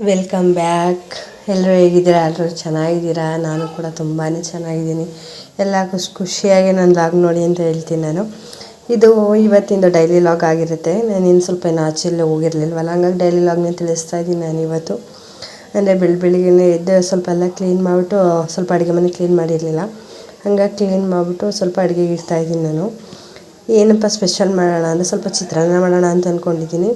Welcome back ಎಲ್ಲರೂ ಹೇಗಿದ್ದೀರಾ? ಎಲ್ಲರೂ ಚೆನ್ನಾಗಿದ್ದೀರಾ? ನಾನು ಕೂಡ ತುಂಬಾ ಚೆನ್ನಾಗಿದ್ದೀನಿ. ಎಲ್ಲ ಖುಷಿ ಖುಷಿಯಾಗಿ ನನ್ನ ಲಾಗ್ ನೋಡಿ ಅಂತ ಹೇಳ್ತೀನಿ ನಾನು. ಇದು ಇವತ್ತಿಂದು ಡೈಲಿ ಲಾಗ್ ಆಗಿರುತ್ತೆ. ನಾನು ಇನ್ನು ಸ್ವಲ್ಪ ಏನು ಆಚೆಲ್ಲೇ ಹೋಗಿರಲಿಲ್ವಲ್ಲ? ಹಂಗಾಗಿ ಡೈಲಿ ಲಾಗ್ನ ತಿಳಿಸ್ತಾ ಇದ್ದೀನಿ ನಾನು ಇವತ್ತು. ಅಂದರೆ ಬೆಳ ಬೆಳಿಗ್ಗೆ ಎದ್ದು ಸ್ವಲ್ಪ ಎಲ್ಲ ಕ್ಲೀನ್ ಮಾಡಿಬಿಟ್ಟು, ಸ್ವಲ್ಪ ಅಡುಗೆ ಮನೆ ಕ್ಲೀನ್ ಮಾಡಿರಲಿಲ್ಲ. ಹಂಗಾಗಿ ಕ್ಲೀನ್ ಮಾಡಿಬಿಟ್ಟು ಸ್ವಲ್ಪ ಅಡುಗೆಗೆ ಇಡ್ತಾ ಇದ್ದೀನಿ ನಾನು. ಏನಪ್ಪ ಸ್ಪೆಷಲ್ ಮಾಡೋಣ ಅಂದರೆ ಸ್ವಲ್ಪ ಚಿತ್ರಾನ್ನ ಮಾಡೋಣ ಅಂತ ಅಂದ್ಕೊಂಡಿದ್ದೀನಿ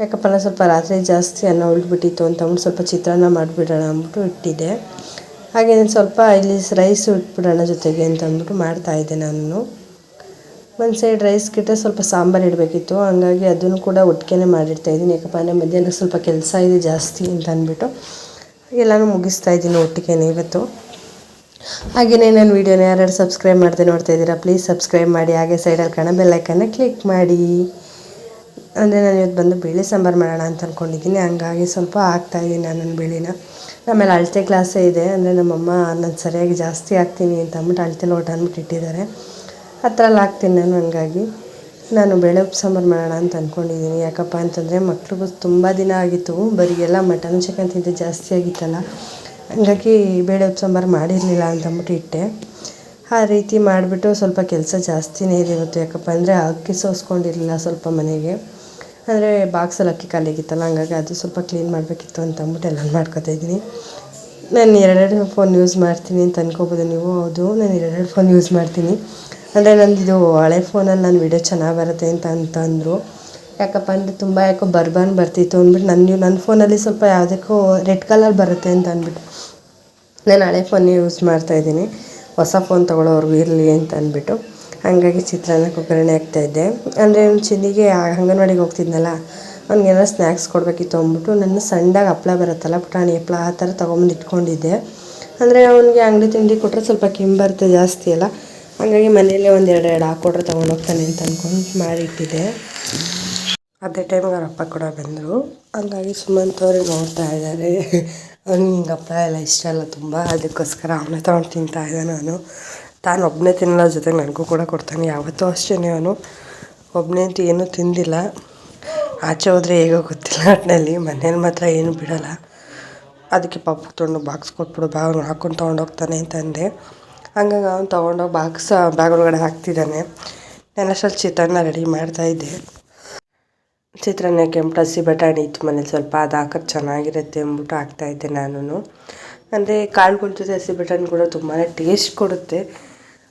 ಯಾಕಪ್ಪ ನಾನು ಸ್ವಲ್ಪ ರಾತ್ರಿ ಜಾಸ್ತಿ ಅನ್ನ ಉಳ್ಬಿಟ್ಟಿತ್ತು ಅಂತ ಅಂದ್ಬಿಟ್ಟು ಸ್ವಲ್ಪ ಚಿತ್ರಾನ್ನ ಮಾಡಿಬಿಡೋಣ ಅಂದ್ಬಿಟ್ಟು ಇಟ್ಟಿದ್ದೆ. ಹಾಗೆ ಸ್ವಲ್ಪ ಇಲ್ಲಿ ರೈಸ್ ಇಟ್ಬಿಡೋಣ ಜೊತೆಗೆ ಅಂತ ಅಂದ್ಬಿಟ್ಟು ಮಾಡ್ತಾಯಿದ್ದೆ ನಾನು. ಒಂದು ಸೈಡ್ ರೈಸ್ ಗಿಟ್ಟರೆ ಸ್ವಲ್ಪ ಸಾಂಬಾರು ಇಡಬೇಕಿತ್ತು. ಹಂಗಾಗಿ ಅದನ್ನು ಕೂಡ ಒಟ್ಟಿಗೆ ಮಾಡಿಡ್ತಾಯಿದ್ದೀನಿ ಯಾಕಪ್ಪ ಅಂದರೆ ಮಧ್ಯಾಹ್ನ ಸ್ವಲ್ಪ ಕೆಲಸ ಇದೆ ಜಾಸ್ತಿ ಅಂತ ಅಂದ್ಬಿಟ್ಟು. ಎಲ್ಲನೂ ಮುಗಿಸ್ತಾ ಇದ್ದೀನಿ ಒಟ್ಟಿಗೆ ಇವತ್ತು. ಹಾಗೆಯೇ ನನ್ನ ವೀಡಿಯೋನ ಯಾರ್ಯಾರು ಸಬ್ಸ್ಕ್ರೈಬ್ ಮಾಡ್ದೆ ನೋಡ್ತಾ ಇದ್ದೀರಾ ಪ್ಲೀಸ್ ಸಬ್ಸ್ಕ್ರೈಬ್ ಮಾಡಿ. ಹಾಗೆ ಸೈಡಲ್ಲಿ ಕಾಣೋ ಬೆಲ್ಲೈಕನ್ನ ಕ್ಲಿಕ್ ಮಾಡಿ. ಅಂದರೆ ನಾನು ಇವತ್ತು ಬಂದು ಬೇಳೆ ಸಾಂಬಾರು ಮಾಡೋಣ ಅಂತ ಅಂದ್ಕೊಂಡಿದ್ದೀನಿ ಹಂಗಾಗಿ ಸ್ವಲ್ಪ ಹಾಕ್ತಾಯಿದ್ದೀನಿ ನಾನು ಬೇಳೆನ. ಆಮೇಲೆ ಅಳತೆ ಕ್ಲಾಸೇ ಇದೆ. ಅಂದರೆ ನಮ್ಮಮ್ಮ, ನಾನು ಸರಿಯಾಗಿ ಜಾಸ್ತಿ ಹಾಕ್ತೀನಿ ಅಂತ ಅಂದ್ಬಿಟ್ಟು ಅಳತೆ ಲೋಟ ಅಂದ್ಬಿಟ್ಟು ಇಟ್ಟಿದ್ದಾರೆ. ಹತ್ರಲ್ಲಿ ಹಾಕ್ತೀನಿ ನಾನು ಹಂಗಾಗಿ. ನಾನು ಬೇಳೆ ಉಪ್ಪು ಸಾಂಬಾರು ಮಾಡೋಣ ಅಂತ ಅಂದ್ಕೊಂಡಿದ್ದೀನಿ ಯಾಕಪ್ಪ ಅಂತಂದರೆ ಮಕ್ಳಿಗೂ ತುಂಬ ದಿನ ಆಗಿತ್ತು. ಬರೀ ಎಲ್ಲ ಮಟನ್ ಚಿಕನ್ ತಿಂದು ಜಾಸ್ತಿ ಆಗಿತ್ತಲ್ಲ. ಹಂಗಾಗಿ ಬೇಳೆ ಉಪ್ಪು ಸಾಂಬಾರು ಮಾಡಿರಲಿಲ್ಲ ಅಂತಂದ್ಬಿಟ್ಟು ಇಟ್ಟೆ. ಆ ರೀತಿ ಮಾಡಿಬಿಟ್ಟು ಸ್ವಲ್ಪ ಕೆಲಸ ಜಾಸ್ತಿನೇ ಇದೆ ಇವತ್ತು. ಯಾಕಪ್ಪ ಅಂದರೆ ಅಕ್ಕಿ ಸೋಸ್ಕೊಂಡಿರಲಿಲ್ಲ ಸ್ವಲ್ಪ ಮನೆಗೆ. ಅಂದರೆ ಬಾಕ್ಸಲ್ಲಿ ಅಕ್ಕಿ ಖಾಲಿಯಾಗಿತ್ತಲ್ಲ, ಹಂಗಾಗಿ ಅದು ಸ್ವಲ್ಪ ಕ್ಲೀನ್ ಮಾಡಬೇಕಿತ್ತು ಅಂತ ಅಂದ್ಬಿಟ್ಟು ಎಲ್ಲ ಮಾಡ್ಕೊತಾ ಇದ್ದೀನಿ. ನಾನು ಎರಡೆರಡು ಫೋನ್ ಯೂಸ್ ಮಾಡ್ತೀನಿ ಅಂತ ಅನ್ಕೋಬೋದು ನೀವು, ಹೌದು, ನಾನು ಎರಡೆರಡು ಫೋನ್ ಯೂಸ್ ಮಾಡ್ತೀನಿ. ಅಂದರೆ ನಂದಿದು ಹಳೆ ಫೋನಲ್ಲಿ ನಾನು ವಿಡಿಯೋ ಚೆನ್ನಾಗಿ ಬರುತ್ತೆ ಅಂತ ಅಂತಂದರು ಯಾಕಪ್ಪ ಅಂದರೆ ತುಂಬ ಯಾಕೋ ಬರ್ಬನ್ ಬರ್ತಿತ್ತು ಅಂದ್ಬಿಟ್ಟು ನನ್ನ ನನ್ನ ಫೋನಲ್ಲಿ ಸ್ವಲ್ಪ ಯಾವುದಕ್ಕೂ ರೆಡ್ ಕಲರ್ ಬರುತ್ತೆ ಅಂತ ಅಂದ್ಬಿಟ್ಟು ನಾನು ಹಳೆ ಫೋನ್ ಯೂಸ್ ಮಾಡ್ತಾಯಿದ್ದೀನಿ ಹೊಸ ಫೋನ್ ತೊಗೊಳ್ಳೋರ್ಗು ಇರಲಿ ಅಂತ ಅಂದ್ಬಿಟ್ಟು. ಹಾಗಾಗಿ ಚಿತ್ರಾನ್ನಕ್ಕೆ ಒಗ್ಗರಣೆ ಹಾಕ್ತಾಯಿದ್ದೆ ಅಂದರೆ ಅವ್ನು ಚಿನ್ನಿಗೆ ಅಂಗನವಾಡಿಗೆ ಹೋಗ್ತಿದ್ನಲ್ಲ ಅವ್ನಿಗೇನಾರು ಸ್ನ್ಯಾಕ್ಸ್ ಕೊಡಬೇಕಿತ್ತು ಅಂದ್ಬಿಟ್ಟು ನನ್ನ ಸಣ್ಣದಾಗಿ ಹಪ್ಳ ಬರುತ್ತಲ್ಲ, ಪುಟಾಣಿ ಹಪ್ಳ, ಆ ಥರ ತೊಗೊಂಬಂದು ಇಟ್ಕೊಂಡಿದ್ದೆ. ಅಂದರೆ ಅವನಿಗೆ ಅಂಗಡಿ ತಿಂಡಿ ಕೊಟ್ಟರೆ ಸ್ವಲ್ಪ ಕೆಮ್ಮು ಜಾಸ್ತಿ ಅಲ್ಲ, ಹಾಗಾಗಿ ಮನೆಯಲ್ಲೇ ಒಂದು ಎರಡು ಎರಡು ಹಾಕ್ಕೊಟ್ರೆ ತೊಗೊಂಡು ಹೋಗ್ತಾನೆ ಅಂತ ಅಂದ್ಕೊಂಡು ಮಾಡಿಟ್ಟಿದ್ದೆ. ಅದೇ ಟೈಮ್ಗೆ ಅವ್ರ ಅಪ್ಪ ಕೂಡ ಬಂದರು. ಹಂಗಾಗಿ ಸುಮಂತ್ ಅವರು ನೋಡ್ತಾ ಇದ್ದಾರೆ ಅವ್ನಿಗೆ ಹಿಂಗೆ ಹಪ್ಳ ಎಲ್ಲ ಇಷ್ಟ ಅಲ್ಲ ತುಂಬ, ಅದಕ್ಕೋಸ್ಕರ ಅವನೇ ತೊಗೊಂಡು ತಿಂತಾ ಇದ್ದೆ ನಾನು. ತಾನು ಒಬ್ಬನೇ ತಿನ್ನಲ್ಲ, ಜೊತೆಗೆ ನನಗೂ ಕೂಡ ಕೊಡ್ತಾನೆ. ಯಾವತ್ತೂ ಅಷ್ಟೇ ಅವನು. ಒಬ್ಬನೇ ಅಂತ ಏನೂ ತಿಂದಿಲ್ಲ. ಆಚೆ ಹೋದರೆ ಹೇಗೋ ಗೊತ್ತಿಲ್ಲ. ಒಟ್ಟಿನಲ್ಲಿ ಮನೇಲಿ ಮಾತ್ರ ಏನು ಬಿಡೋಲ್ಲ. ಅದಕ್ಕೆ ಪಾಪ ತೊಗೊಂಡು ಬಾಕ್ಸ್ ಕೊಟ್ಬಿಡು ಬ್ಯಾಗ್ ಅವ್ನು ಹಾಕ್ಕೊಂಡು ತೊಗೊಂಡೋಗ್ತಾನೆ ಅಂತ ಅಂದೆ. ಹಂಗಾಗಿ ಅವ್ನು ತೊಗೊಂಡೋಗಿ ಬಾಕ್ಸ್ ಬ್ಯಾಗ್ ಒಳಗಡೆ ಹಾಕ್ತಿದ್ದಾನೆ. ನಾನು ಅಷ್ಟರಲ್ಲಿ ಚಿತ್ರಾನ್ನ ರೆಡಿ ಮಾಡ್ತಾಯಿದ್ದೆ ಚಿತ್ರಾನ್ನ ಕೆಂಪು ಹಸಿ ಬಟಾಣಿ ಇತ್ತು ಮನೇಲಿ. ಸ್ವಲ್ಪ ಅದು ಹಾಕೋದು ಚೆನ್ನಾಗಿರುತ್ತೆ ಅಂದ್ಬಿಟ್ಟು ಹಾಕ್ತಾಯಿದ್ದೆ ನಾನು ಅಂದರೆ ಕಾಳುಗಳ ಜೊತೆ ಹಸಿ ಬಟಾಣಿ ಕೂಡ ತುಂಬಾ ಟೇಸ್ಟ್ ಕೊಡುತ್ತೆ.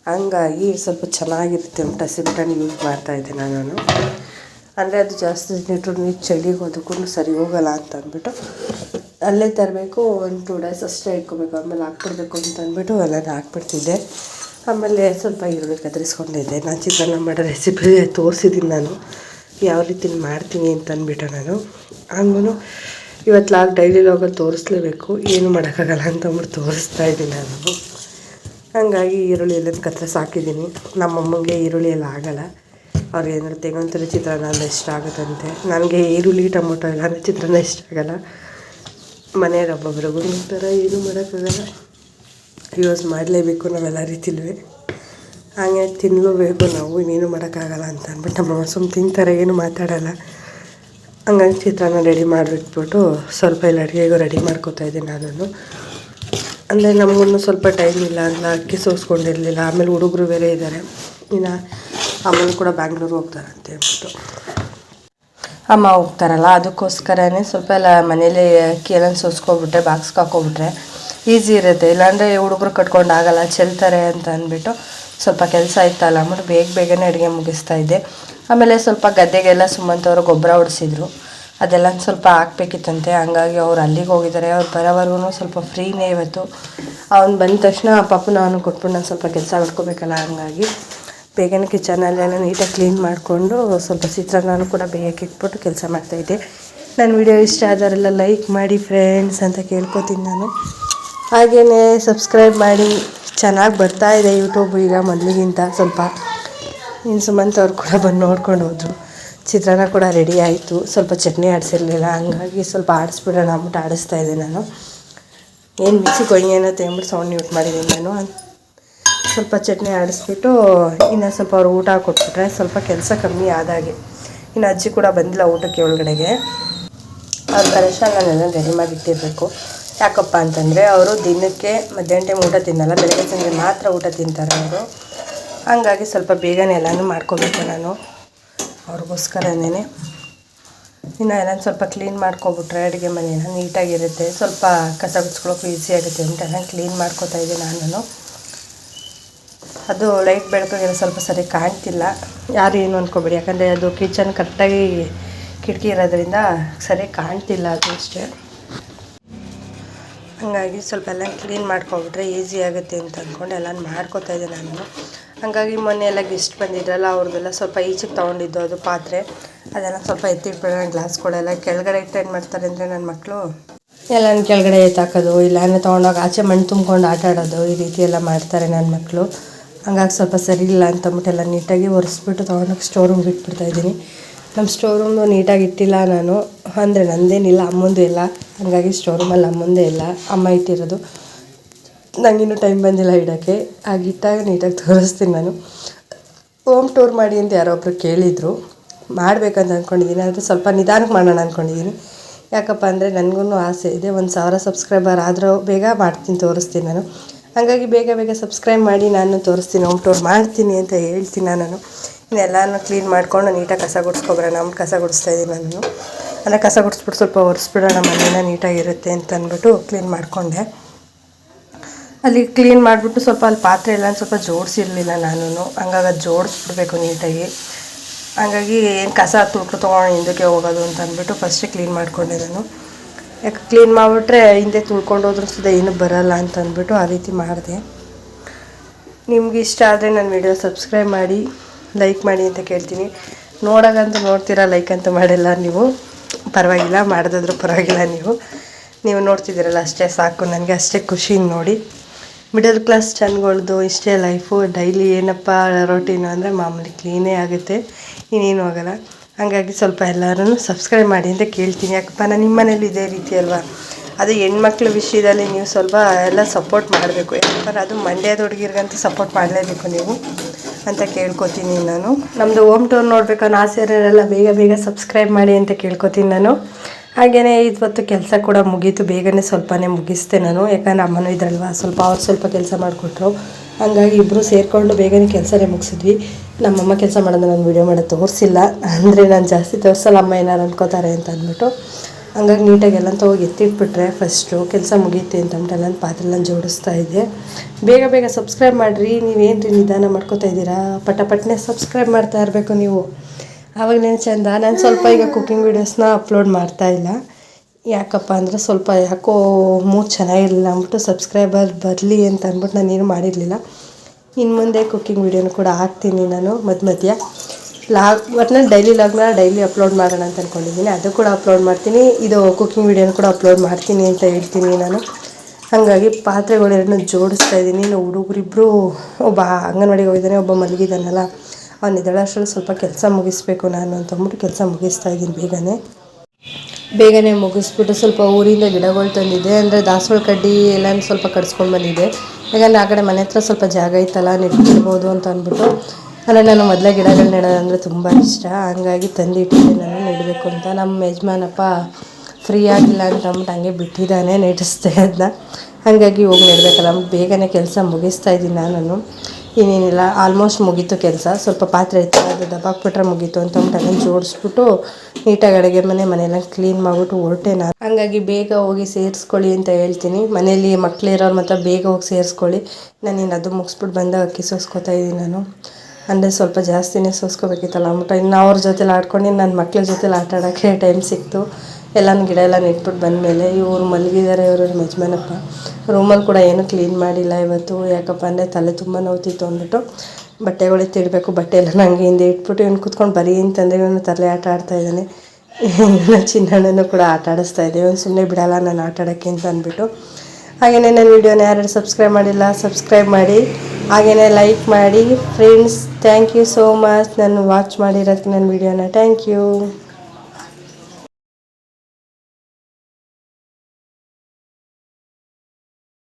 ಹಂಗಾಗಿ ಸ್ವಲ್ಪ ಚೆನ್ನಾಗಿರುತ್ತೆ ಅಂತ ಬಟಾಣಿ ಯೂಸ್ ಮಾಡ್ತಾಯಿದ್ದೀನಿ ನಾನು. ಅಂದರೆ ಅದು ಜಾಸ್ತಿ ಇಟ್ಟರು ನೀರು ಚಳಿಗೆ ಅದಕ್ಕೂ ಸರಿ ಹೋಗಲ್ಲ ಅಂತ ಅಂದ್ಬಿಟ್ಟು ಅಲ್ಲೇ ತರಬೇಕು, ಒಂದು ಟೂ ಡೇಸ್ ಅಷ್ಟೇ ಇಟ್ಕೋಬೇಕು, ಆಮೇಲೆ ಹಾಕ್ಬಿಡ್ಬೇಕು ಅಂತ ಅಂದ್ಬಿಟ್ಟು ಎಲ್ಲನೂ ಹಾಕ್ಬಿಡ್ತಿದ್ದೆ. ಆಮೇಲೆ ಸ್ವಲ್ಪ ಈರುಳ್ಳಿ ಕತ್ತರಿಸ್ಕೊಂಡಿದ್ದೆ ನಾನು ಚಿತ್ರಾನ್ನ ಮಾಡೋ ರೆಸಿಪಿ ತೋರಿಸಿದ್ದೀನಿ ನಾನು. ಯಾವ ರೀತಿ ಮಾಡ್ತೀನಿ ಅಂತ ಅಂದ್ಬಿಟ್ಟು ನಾನು. ಹಂಗೂ ಇವತ್ತು ಲಾಗ್ ಡೈಲಿ ಲಾಗಲ್ಲಿ ತೋರಿಸ್ಲೇಬೇಕು. ಏನು ಮಾಡೋಕ್ಕಾಗಲ್ಲ ಅಂತ ಅಂದ್ಬಿಟ್ಟು ತೋರಿಸ್ತಾ ಇದ್ದೀನಿ ನಾನು. ಹಂಗಾಗಿ ಈರುಳ್ಳಿ ಎಲ್ಲ ಕತ್ತರಿಸಿ ಹಾಕಿದ್ದೀನಿ ನಮ್ಮಮ್ಮಂಗೆ ಈರುಳ್ಳಿ ಎಲ್ಲ ಆಗಲ್ಲ. ಅವ್ರಿಗೆ ಏನಾದ್ರು ತೆಗೊಂತಾರೆ ಚಿತ್ರಾನ್ನ ಇಷ್ಟ ಆಗುತ್ತಂತೆ. ನನಗೆ ಈರುಳ್ಳಿ, ಟೊಮೊಟೊ ಇಲ್ಲ ಅಂದರೆ ಚಿತ್ರಾನ್ನ ಇಷ್ಟ ಆಗಲ್ಲ. ಮನೆಯವ್ರು ಒಬ್ಬೊಬ್ರಿಗೂ ಒಂಥರ ಥರ ಏನೂ ಮಾಡೋಕ್ಕಾಗಲ್ಲ. ಯೂಸ್ ಮಾಡಲೇಬೇಕು ನಾವೆಲ್ಲ ರೀತಿಲೂ ಹಾಗೆ ತಿನ್ನಲೇಬೇಕು ನಾವು, ಇನ್ನೇನು ಮಾಡೋಕ್ಕಾಗಲ್ಲ ಅಂತ ಅಂದ್ಬಿಟ್ಟು ನಮ್ಮ ಸುಮ್ಮನೆ ತಿಂತಾರೆ, ಏನು ಮಾತಾಡೋಲ್ಲ. ಹಂಗಾಗಿ ಚಿತ್ರಾನ್ನ ರೆಡಿ ಮಾಡಿಬಿಟ್ಬಿಟ್ಟು ಸ್ವಲ್ಪ ಎಲ್ಲ ಅಡುಗೆಗೂ ರೆಡಿ ಮಾಡ್ಕೋತಾ ಇದ್ದೀನಿ ನಾನು ಅಂದರೆ ನಮಗೂ ಸ್ವಲ್ಪ ಟೈಮ್ ಇಲ್ಲ ಅಂತ ಅಕ್ಕಿ ಸೋಸ್ಕೊಂಡಿರಲಿಲ್ಲ. ಆಮೇಲೆ ಹುಡುಗರು ಬೇರೆ ಇದ್ದಾರೆ ಇನ್ನು ಆಮೇಲೆ ಕೂಡ ಬ್ಯಾಂಗ್ಳೂರು ಅಂತ ಹೇಳ್ಬಿಟ್ಟು ಅಮ್ಮ ಹೋಗ್ತಾರಲ್ಲ, ಅದಕ್ಕೋಸ್ಕರನೇ ಸ್ವಲ್ಪ ಎಲ್ಲ ಮನೇಲಿ ಅಕ್ಕಿ ಎಲ್ಲ ಸೋಸ್ಕೊಬಿಟ್ರೆ ಬಾಕ್ಸ್ಗೆ ಹಾಕೋಬಿಟ್ರೆ ಈಸಿ ಇರುತ್ತೆ. ಇಲ್ಲಾಂದರೆ ಹುಡುಗರು ಕಟ್ಕೊಂಡು ಆಗಲ್ಲ, ಚೆಲ್ತಾರೆ ಅಂತ ಅಂದ್ಬಿಟ್ಟು ಸ್ವಲ್ಪ ಕೆಲಸ ಇತ್ತಲ್ಲ ಅಂದ್ಬಿಟ್ಟು ಬೇಗ ಬೇಗನೆ ಅಡುಗೆ ಮುಗಿಸ್ತಾ ಇದ್ದೆ. ಆಮೇಲೆ ಸ್ವಲ್ಪ ಗದ್ದೆಗೆಲ್ಲ ಸುಮ್ಮಂತವ್ರು ಗೊಬ್ಬರ ಹೊಡಿಸಿದ್ರು. ಅದೆಲ್ಲ ಸ್ವಲ್ಪ ಹಾಕ್ಬೇಕಿತ್ತಂತೆ. ಹಂಗಾಗಿ ಅವ್ರು ಅಲ್ಲಿಗೆ ಹೋಗಿದ್ದಾರೆ. ಅವ್ರು ಬರೋವರೆಗೂ ಸ್ವಲ್ಪ ಫ್ರೀನೇ ಇವತ್ತು. ಅವ್ನು ಬಂದ ತಕ್ಷಣ ಪಾಪು ನಾನು ಕೊಟ್ಬಿಟ್ಟು ನಾನು ಸ್ವಲ್ಪ ಕೆಲಸ ಮಾಡ್ಕೋಬೇಕಲ್ಲ ಹಂಗಾಗಿ. ಬೇಗನೆ ಕಿಚನಲ್ಲೆಲ್ಲ ನೀಟಾಗಿ ಕ್ಲೀನ್ ಮಾಡಿಕೊಂಡು ಸ್ವಲ್ಪ ಚಿತ್ರಾನ್ನೂ ಕೂಡ ಬೇಯಕ್ಕೆ ಇಟ್ಬಿಟ್ಟು ಕೆಲಸ ಮಾಡ್ತಾಯಿದ್ದೆ ನನ್ನ ವಿಡಿಯೋ ಇಷ್ಟ ಆದವರೆಲ್ಲ ಲೈಕ್ ಮಾಡಿ ಫ್ರೆಂಡ್ಸ್ ಅಂತ ಕೇಳ್ಕೊತೀನಿ ನಾನು. ಹಾಗೆಯೇ ಸಬ್ಸ್ಕ್ರೈಬ್ ಮಾಡಿ. ಚೆನ್ನಾಗಿ ಬರ್ತಾ ಇದೆ ಯೂಟ್ಯೂಬ್ ಈಗ ಮೊದಲಿಗಿಂತ ಸ್ವಲ್ಪ. ಇನ್ನು ಸುಮಂತ್ ಅವ್ರು ಕೂಡ ಬಂದು ನೋಡ್ಕೊಂಡು ಹೋದರು. ಚಿತ್ರಾನ್ನ ಕೂಡ ರೆಡಿ ಆಯಿತು. ಸ್ವಲ್ಪ ಚಟ್ನಿ ಆಡಿಸಿರ್ಲಿಲ್ಲ. ಹಂಗಾಗಿ ಸ್ವಲ್ಪ ಆಡಿಸ್ಬಿಡೋಣ ಅಂದ್ಬಿಟ್ಟು ಆಡಿಸ್ತಾ ಇದ್ದೆ ನಾನು. ಏನು ಮಿಕ್ಸಿ ಕೊಯ್ಯೇನೋ ತೆಂಬಿಟ್ಟು ಸೌಂಡ್ ಮ್ಯೂಟ್ ಮಾಡಿದ್ದೀನಿ ನಾನು. ಸ್ವಲ್ಪ ಚಟ್ನಿ ಆಡಿಸ್ಬಿಟ್ಟು ಇನ್ನು ಸ್ವಲ್ಪ ಅವ್ರು ಊಟ ಕೊಟ್ಬಿಟ್ರೆ ಸ್ವಲ್ಪ ಕೆಲಸ ಕಮ್ಮಿ ಆದಾಗೆ. ಇನ್ನು ಅಜ್ಜಿ ಕೂಡ ಬಂದಿಲ್ಲ ಊಟಕ್ಕೆ ಒಳಗಡೆಗೆ. ಅವ್ರ ಕರೆಕ್ಷನ್ ನಾನೆಲ್ಲ ರೆಡಿ ಮಾಡಿಟ್ಟಿರಬೇಕು ಯಾಕಪ್ಪ ಅಂತಂದರೆ ಅವರು ದಿನಕ್ಕೆ ಮಧ್ಯಾಹ್ನ ಟೈಮ್ ಊಟ ತಿನ್ನಲ್ಲ, ಬೆಳಗ್ಗೆ ಸಂಜೆ ಮಾತ್ರ ಊಟ ತಿಂತಾರೆ ಅವರು. ಹಂಗಾಗಿ ಸ್ವಲ್ಪ ಬೇಗನೆ ಎಲ್ಲನೂ ಮಾಡ್ಕೋಬೇಕು ನಾನು. ಅವ್ರಿಗೋಸ್ಕರನೇ ಇನ್ನು ಎಲ್ಲ ಸ್ವಲ್ಪ ಕ್ಲೀನ್ ಮಾಡ್ಕೊಬಿಟ್ರೆ ಅಡುಗೆ ಮನೇನ ನೀಟಾಗಿರುತ್ತೆ. ಸ್ವಲ್ಪ ಕಸ ಗುಡ್ಸ್ಕೊಳಕ್ಕೂ ಈಸಿ ಆಗುತ್ತೆ ಅಂತ ಎಲ್ಲ ಕ್ಲೀನ್ ಮಾಡ್ಕೊತಾ ಇದ್ದೆ ನಾನು ಅದು ಲೈಟ್ ಬೆಳಕಾಗೆಲ್ಲ ಸ್ವಲ್ಪ ಸರಿ ಕಾಣ್ತಿಲ್ಲ. ಯಾರು ಏನು ಅಂದ್ಕೊಬೇಡಿ ಯಾಕಂದರೆ ಅದು ಕಿಚನ್ ಕರೆಕ್ಟಾಗಿ ಕಿಟಕಿ ಇರೋದ್ರಿಂದ ಸರಿ ಕಾಣ್ತಿಲ್ಲ ಅದು ಅಷ್ಟೇ. ಹಾಗಾಗಿ ಸ್ವಲ್ಪ ಎಲ್ಲ ಕ್ಲೀನ್ ಮಾಡ್ಕೊಬಿಟ್ರೆ ಈಸಿ ಆಗುತ್ತೆ ಅಂತ ಅಂದ್ಕೊಂಡು ಎಲ್ಲ ಮಾಡ್ಕೊತಾ ಇದ್ದೆ ನಾನು ಹಾಗಾಗಿ ಮೊನ್ನೆ ಎಲ್ಲ ಗೆಸ್ಟ್ ಬಂದಿದ್ರಲ್ಲ, ಅವ್ರದ್ದೆಲ್ಲ ಸ್ವಲ್ಪ ಈಚೆಗೆ ತೊಗೊಂಡಿದ್ದು ಅದು ಪಾತ್ರೆ. ಅದೆಲ್ಲ ಸ್ವಲ್ಪ ಎತ್ತಿಟ್ಬಿಡೋಣ ಗ್ಲಾಸ್ಗಳೆಲ್ಲ ಕೆಳಗಡೆ ಇಟ್ಟು ಏನು ಮಾಡ್ತಾರೆ ಅಂದರೆ ನನ್ನ ಮಕ್ಕಳು ಎಲ್ಲ ಕೆಳಗಡೆ ಎತ್ತಾಕೋದು ಇಲ್ಲಾಂದರೆ ತೊಗೊಂಡೋಗಿ ಆಚೆ ಮಣ್ಣು ತುಂಬ್ಕೊಂಡು ಆಟ ಆಡೋದು, ಈ ರೀತಿ ಎಲ್ಲ ಮಾಡ್ತಾರೆ ನನ್ನ ಮಕ್ಕಳು ಹಂಗಾಗಿ ಸ್ವಲ್ಪ ಸರಿ ಇಲ್ಲ ಅಂತ ಎಲ್ಲ ನೀಟಾಗಿ ಒರೆಸ್ಬಿಟ್ಟು ತೊಗೊಂಡೋಗಿ ಸ್ಟೋರ್ ರೂಮ್ಗೆ ಇಟ್ಬಿಡ್ತಾ ಇದ್ದೀನಿ. ನಮ್ಮ ಸ್ಟೋರ್ ರೂಮು ನೀಟಾಗಿ ಇಟ್ಟಿಲ್ಲ ನಾನು. ಅಂದರೆ ನಂದೇನಿಲ್ಲ, ಅಮ್ಮಂದು ಇಲ್ಲ. ಹಂಗಾಗಿ ಸ್ಟೋರ್ ರೂಮಲ್ಲಿ ಅಮ್ಮಂದೇ ಇಲ್ಲ. ಅಮ್ಮ ಇಟ್ಟಿರೋದು. ನನಗಿನ್ನೂ ಟೈಮ್ ಬಂದಿಲ್ಲ ಇಡೋಕ್ಕೆ. ಇಟ್ಟಾಗ ನೀಟಾಗಿ ತೋರಿಸ್ತೀನಿ ನಾನು. ಹೋಮ್ ಟೂರ್ ಮಾಡಿ ಅಂತ ಯಾರೋ ಒಬ್ಬರು ಕೇಳಿದರು. ಮಾಡಬೇಕಂತ ಅಂದ್ಕೊಂಡಿದ್ದೀನಿ ಆದರೆ ಸ್ವಲ್ಪ ನಿಧಾನಕ್ಕೆ ಮಾಡೋಣ ಅಂದ್ಕೊಂಡಿದ್ದೀನಿ ಯಾಕಪ್ಪ ಅಂದರೆ ನನಗೂ ಆಸೆ ಇದೆ, ಒಂದು ಸಾವಿರ ಸಬ್ಸ್ಕ್ರೈಬರ್ ಆದರೂ ಬೇಗ ಮಾಡ್ತೀನಿ, ತೋರಿಸ್ತೀನಿ ನಾನು. ಹಾಗಾಗಿ ಬೇಗ ಬೇಗ ಸಬ್ಸ್ಕ್ರೈಬ್ ಮಾಡಿ ನಾನು ತೋರಿಸ್ತೀನಿ ಹೋಮ್ ಟೂರ್ ಮಾಡ್ತೀನಿ ಅಂತ ಹೇಳ್ತೀನಿ ನಾನು. ಇನ್ನೆಲ್ಲನೂ ಕ್ಲೀನ್ ಮಾಡಿಕೊಂಡು ನೀಟಾಗಿ ಕಸ ಗುಡಿಸ್ಕೊಬರೋಣ ನಮ್ಮ ಕಸ ಗುಡಿಸ್ತಾ ಇದ್ದೀನಿ ನಾನು. ಅಂದರೆ ಕಸ ಗುಡಿಸ್ಬಿಟ್ಟು ಸ್ವಲ್ಪ ಒರೆಸ್ಬಿಡೋಣ, ಮನೇನ ನೀಟಾಗಿರುತ್ತೆ ಅಂತ ಅಂದ್ಬಿಟ್ಟು ಕ್ಲೀನ್ ಮಾಡಿಕೊಂಡೆ. ಅಲ್ಲಿ ಕ್ಲೀನ್ ಮಾಡಿಬಿಟ್ಟು ಸ್ವಲ್ಪ ಅಲ್ಲಿ ಪಾತ್ರೆ ಎಲ್ಲ ಸ್ವಲ್ಪ ಜೋಡಿಸಿರಲಿಲ್ಲ ನಾನು ಹಂಗಾಗಿ ಅದು ಜೋಡಿಸ್ಬಿಡ್ಬೇಕು ನೀಟಾಗಿ. ಹಂಗಾಗಿ ಏನು ಕಸ ತುಳ್ಕು ತೊಗೊಂಡು ಹಿಂದಕ್ಕೆ ಹೋಗೋದು ಅಂತ ಅಂದ್ಬಿಟ್ಟು ಫಸ್ಟೇ ಕ್ಲೀನ್ ಮಾಡಿಕೊಂಡೆ ನಾನು. ಯಾಕೆ ಕ್ಲೀನ್ ಮಾಡಿಬಿಟ್ರೆ ಹಿಂದೆ ತುಳ್ಕೊಂಡು ಹೋದ್ರೂ ಸುದ ಏನೂ ಬರಲ್ಲ ಅಂತ ಅಂದ್ಬಿಟ್ಟು ಆ ರೀತಿ ಮಾಡಿದೆ. ನಿಮ್ಗೆ ಇಷ್ಟ ಆದರೆ ನನ್ನ ವಿಡಿಯೋ ಸಬ್ಸ್ಕ್ರೈಬ್ ಮಾಡಿ ಲೈಕ್ ಮಾಡಿ ಅಂತ ಕೇಳ್ತೀನಿ. ನೋಡೋಕ್ಕಂತೂ ನೋಡ್ತೀರಾ ಲೈಕ್ ಅಂತ ಮಾಡಿಲ್ಲ ನೀವು. ಪರವಾಗಿಲ್ಲ, ಮಾಡೋದಾದ್ರೂ ಪರವಾಗಿಲ್ಲ ನೀವು. ನೀವು ನೋಡ್ತಿದ್ದೀರಲ್ಲ ಅಷ್ಟೇ ಸಾಕು. ನನಗೆ ಅಷ್ಟೇ ಖುಷಿಯಿಂದ ನೋಡಿ. ಮಿಡಲ್ ಕ್ಲಾಸ್ ಜನಗಳ್ದು ಇಷ್ಟೇ ಲೈಫು ಡೈಲಿ ಏನಪ್ಪ ರೊಟೀನು ಅಂದರೆ ಮಾಮೂಲಿ ಕ್ಲೀನೇ ಆಗುತ್ತೆ. ಇನ್ನೇನು ಆಗೋಲ್ಲ. ಹಾಗಾಗಿ ಸ್ವಲ್ಪ ಎಲ್ಲರೂ ಸಬ್ಸ್ಕ್ರೈಬ್ ಮಾಡಿ ಅಂತ ಕೇಳ್ತೀನಿ. ಯಾಕಪ್ಪ ನಾನು ನಿಮ್ಮ ಮನೇಲಿ ಇದೇ ರೀತಿ ಅಲ್ವಾ? ಅದು ಹೆಣ್ಮಕ್ಳ ವಿಷಯದಲ್ಲಿ ನೀವು ಸ್ವಲ್ಪ ಎಲ್ಲ ಸಪೋರ್ಟ್ ಮಾಡಬೇಕು. ಯಾಕಂದ್ರೆ ಅದು ಮಂಡ್ಯದ ಹುಡುಗಿರ್ಗಂತೂ ಸಪೋರ್ಟ್ ಮಾಡಲೇಬೇಕು ನೀವು ಅಂತ ಕೇಳ್ಕೊತೀನಿ ನಾನು. ನಮ್ಮದು ಹೋಮ್ ಟೂರ್ ನೋಡ್ಬೇಕನ್ನೋ ಆಸೆ ಇರೋರೆಲ್ಲ ಬೇಗ ಬೇಗ ಸಬ್ಸ್ಕ್ರೈಬ್ ಮಾಡಿ ಅಂತ ಕೇಳ್ಕೊತೀನಿ ನಾನು. ಹಾಗೆಯೇ ಇವತ್ತು ಕೆಲಸ ಕೂಡ ಮುಗೀತು. ಬೇಗನೆ ಸ್ವಲ್ಪನೇ ಮುಗಿಸ್ತೆ ನಾನು. ಯಾಕಂದರೆ ಅಮ್ಮನೂ ಇದ್ರಲ್ವ ಸ್ವಲ್ಪ ಅವ್ರು ಸ್ವಲ್ಪ ಕೆಲಸ ಮಾಡಿಕೊಟ್ರು. ಹಂಗಾಗಿ ಇಬ್ಬರು ಸೇರಿಕೊಂಡು ಬೇಗನೆ ಕೆಲಸನೇ ಮುಗಿಸಿದ್ವಿ. ನಮ್ಮಮ್ಮ ಕೆಲಸ ಮಾಡೋದು ನಾನು ವೀಡಿಯೋ ಮಾಡೋದು ತೋರಿಸಿಲ್ಲ. ಅಂದರೆ ನಾನು ಜಾಸ್ತಿ ತೋರಿಸಲ್ಲ ಅಮ್ಮ ಏನಾರು ಅನ್ಕೋತಾರೆ ಅಂತ ಅಂದ್ಬಿಟ್ಟು. ಹಂಗಾಗಿ ನೀಟಾಗಿ ಎಲ್ಲ ಹೋಗಿ ಎತ್ತಿಟ್ಬಿಟ್ರೆ ಫಸ್ಟು ಕೆಲಸ ಮುಗಿಯುತ್ತೆ ಅಂತಂದ್ಬಿಟ್ಟು ಎಲ್ಲ ಪಾತ್ರೆ ಎಲ್ಲ ಜೋಡಿಸ್ತಾ ಇದ್ದೆ. ಬೇಗ ಬೇಗ ಸಬ್ಸ್ಕ್ರೈಬ್ ಮಾಡಿರಿ. ನೀವೇನು ರೀ ನಿಧಾನ ಮಾಡ್ಕೋತಾ ಇದ್ದೀರಾ? ಪಟ ಪಟ್ನೆ ಸಬ್ಸ್ಕ್ರೈಬ್ ಮಾಡ್ತಾ ಇರಬೇಕು ನೀವು. ಆವಾಗಲೇನು ಚಂದ, ನಾನು ಸ್ವಲ್ಪ ಈಗ ಕುಕ್ಕಿಂಗ್ ವೀಡಿಯೋಸ್ನ ಅಪ್ಲೋಡ್ ಮಾಡ್ತಾ ಇಲ್ಲ. ಯಾಕಪ್ಪ ಅಂದರೆ ಸ್ವಲ್ಪ ಯಾಕೋ ಮೂಡ್ ಚೆನ್ನಾಗಿರಲಿಲ್ಲ ಅಂದ್ಬಿಟ್ಟು ಸಬ್ಸ್ಕ್ರೈಬರ್ ಬರಲಿ ಅಂತ ಅಂದ್ಬಿಟ್ಟು ನಾನೇನು ಮಾಡಿರಲಿಲ್ಲ. ಇನ್ನು ಮುಂದೆ ಕುಕ್ಕಿಂಗ್ ವೀಡಿಯೋನು ಕೂಡ ಹಾಕ್ತೀನಿ ನಾನು ಮಧ್ಯ ಮಧ್ಯ. ಲಾಗ್ ಒಟ್ನಲ್ಲಿ ಡೈಲಿ ಲಾಗ್ನ ಡೈಲಿ ಅಪ್ಲೋಡ್ ಮಾಡೋಣ ಅಂತ ಅಂದ್ಕೊಂಡಿದ್ದೀನಿ ಅದು ಕೂಡ ಅಪ್ಲೋಡ್ ಮಾಡ್ತೀನಿ. ಇದು ಕುಕ್ಕಿಂಗ್ ವೀಡಿಯೋನು ಕೂಡ ಅಪ್ಲೋಡ್ ಮಾಡ್ತೀನಿ ಅಂತ ಹೇಳ್ತೀನಿ ನಾನು. ಹಾಗಾಗಿ ಪಾತ್ರೆಗಳೆರಡನ್ನೂ ಜೋಡಿಸ್ತಾ ಇದ್ದೀನಿ ಇನ್ನು ಹುಡುಗರಿಬ್ಬರು ಒಬ್ಬ ಅಂಗನವಾಡಿಗೆ ಹೋಗಿದ್ದಾನೆ, ಒಬ್ಬ ಮಲಗಿದ್ದಾನಲ್ಲ. ಅವ್ನು ನಿದಳಾಶ್ರಲ್ಲಿ ಸ್ವಲ್ಪ ಕೆಲಸ ಮುಗಿಸ್ಬೇಕು ನಾನು ಅಂತ ಅಂದ್ಬಿಟ್ಟು ಕೆಲಸ ಮುಗಿಸ್ತಾ ಇದ್ದೀನಿ ಬೇಗನೆ. ಬೇಗನೆ ಮುಗಿಸ್ಬಿಟ್ಟು ಸ್ವಲ್ಪ ಊರಿಂದ ಗಿಡಗಳು ತಂದಿದ್ದೆ. ಅಂದರೆ ದಾಸವಾಳ ಕಡ್ಡಿ ಎಲ್ಲ ಸ್ವಲ್ಪ ಕಡ್ಸ್ಕೊಂಡು ಬಂದಿದ್ದೆ. ಯಾಕಂದರೆ ಆ ಕಡೆ ಮನೆ ಹತ್ರ ಸ್ವಲ್ಪ ಜಾಗ ಇತ್ತಲ್ಲ ನೆಟ್ಬಿಡ್ಬೋದು ಅಂತ ಅಂದ್ಬಿಟ್ಟು. ಅಂದರೆ ನಾನು ಮೊದಲೇ ಗಿಡಗಳು ನೆಡೋದಂದರೆ ತುಂಬ ಇಷ್ಟ. ಹಂಗಾಗಿ ತಂದಿಟ್ಟಿದ್ದೆ ನಾನು ನೆಡಬೇಕು ಅಂತ. ನಮ್ಮ ಯಜಮಾನಪ್ಪ ಫ್ರೀ ಆಗಿಲ್ಲ ಅಂತ ಅಂದ್ಬಿಟ್ಟು ಹಂಗೆ ಬಿಟ್ಟಿದ್ದಾನೆ ನೆಟ್ಟಿಸ್ದೆ ಅದನ್ನ ಹಾಗಾಗಿ ಹೋಗಿ ನೆಡಬೇಕಲ್ಲ, ಬೇಗನೆ ಕೆಲಸ ಮುಗಿಸ್ತಾ ಇದ್ದೀನಿ ನಾನು. ಇನ್ನೇನಿಲ್ಲ ಆಲ್ಮೋಸ್ಟ್ ಮುಗೀತು ಕೆಲಸ. ಸ್ವಲ್ಪ ಪಾತ್ರೆ ಇತ್ತು ಅದು ದಬ್ಬಾಕ್ಬಿಟ್ರೆ ಮುಗೀತು ಅಂತ ಅದನ್ನು ಜೋಡಿಸ್ಬಿಟ್ಟು ನೀಟಾಗಿ ಅಡುಗೆ ಮನೆ, ಮನೆಯೆಲ್ಲ ಕ್ಲೀನ್ ಮಾಡಿಬಿಟ್ಟು ಹೊರಟೆ ನಾನು. ಹಾಗಾಗಿ ಬೇಗ ಹೋಗಿ ಸೇರಿಸ್ಕೊಳ್ಳಿ ಅಂತ ಹೇಳ್ತೀನಿ. ಮನೇಲಿ ಮಕ್ಕಳಿರೋರು ಮಾತ್ರ ಬೇಗ ಹೋಗಿ ಸೇರಿಸ್ಕೊಳ್ಳಿ. ನಾನು ಇನ್ನು ಅದು ಮುಗಿಸ್ಬಿಟ್ಟು ಬಂದಾಗ ಅಕ್ಕಿ ಸೋಸ್ಕೊತಾ ಇದ್ದೀನಿ ನಾನು. ಅಂದರೆ ಸ್ವಲ್ಪ ಜಾಸ್ತಿನೇ ಸೋಸ್ಕೋಬೇಕಿತ್ತಲ್ಲ ಅಂದ್ಬಿಟ್ಟು ಇನ್ನು ಅವ್ರ ಜೊತೆಲಿ ಆಡ್ಕೊಂಡು ನನ್ನ ಮಕ್ಳ ಜೊತೆಲಿ ಆಟ ಆಡೋಕ್ಕೆ ಟೈಮ್ ಸಿಕ್ತು. ಎಲ್ಲನೂ ಗಿಡ ಎಲ್ಲ ನೆಟ್ಬಿಟ್ಟು ಬಂದಮೇಲೆ ಇವ್ರು ಮಲಗಿದ್ದಾರೆ ಇವರು ಯಜಮಾನಪ್ಪ. ರೂಮಲ್ಲಿ ಕೂಡ ಏನೂ ಕ್ಲೀನ್ ಮಾಡಿಲ್ಲ ಇವತ್ತು. ಯಾಕಪ್ಪ ಅಂದರೆ ತಲೆ ತುಂಬ ನೋವುತ್ತಿತ್ತು ಅಂದ್ಬಿಟ್ಟು ಬಟ್ಟೆಗಳು ತಿಡಬೇಕು ಬಟ್ಟೆ ಎಲ್ಲ ನನಗೆ ಹಿಂದೆ ಇಟ್ಬಿಟ್ಟು ಇವ್ನು ಕೂತ್ಕೊಂಡು ಬರೀ ಅಂತಂದರೆ ಇವನು ತಲೆ ಆಟ ಆಡ್ತಾ ಇದ್ದಾನೆ. ಚಿನ್ನಣ್ಣನೂ ಕೂಡ ಆಟ ಆಡಿಸ್ತಾ ಇದ್ದೆ ಇವನು ಸುಮ್ಮನೆ ಬಿಡಲ್ಲ ನಾನು ಆಟ ಆಡೋಕ್ಕೆ ಅಂತ ಅಂದ್ಬಿಟ್ಟು. ಹಾಗೆಯೇ ನನ್ನ ವೀಡಿಯೋನ ಯಾರು ಸಬ್ಸ್ಕ್ರೈಬ್ ಮಾಡಿಲ್ಲ, ಸಬ್ಸ್ಕ್ರೈಬ್ ಮಾಡಿ. ಹಾಗೆಯೇ ಲೈಕ್ ಮಾಡಿ. Friends thank you so much ನಾನು ವಾಚ್ ಮಾಡಿರೋದಕ್ಕೆ ನನ್ನ ವೀಡಿಯೋನ. Thank you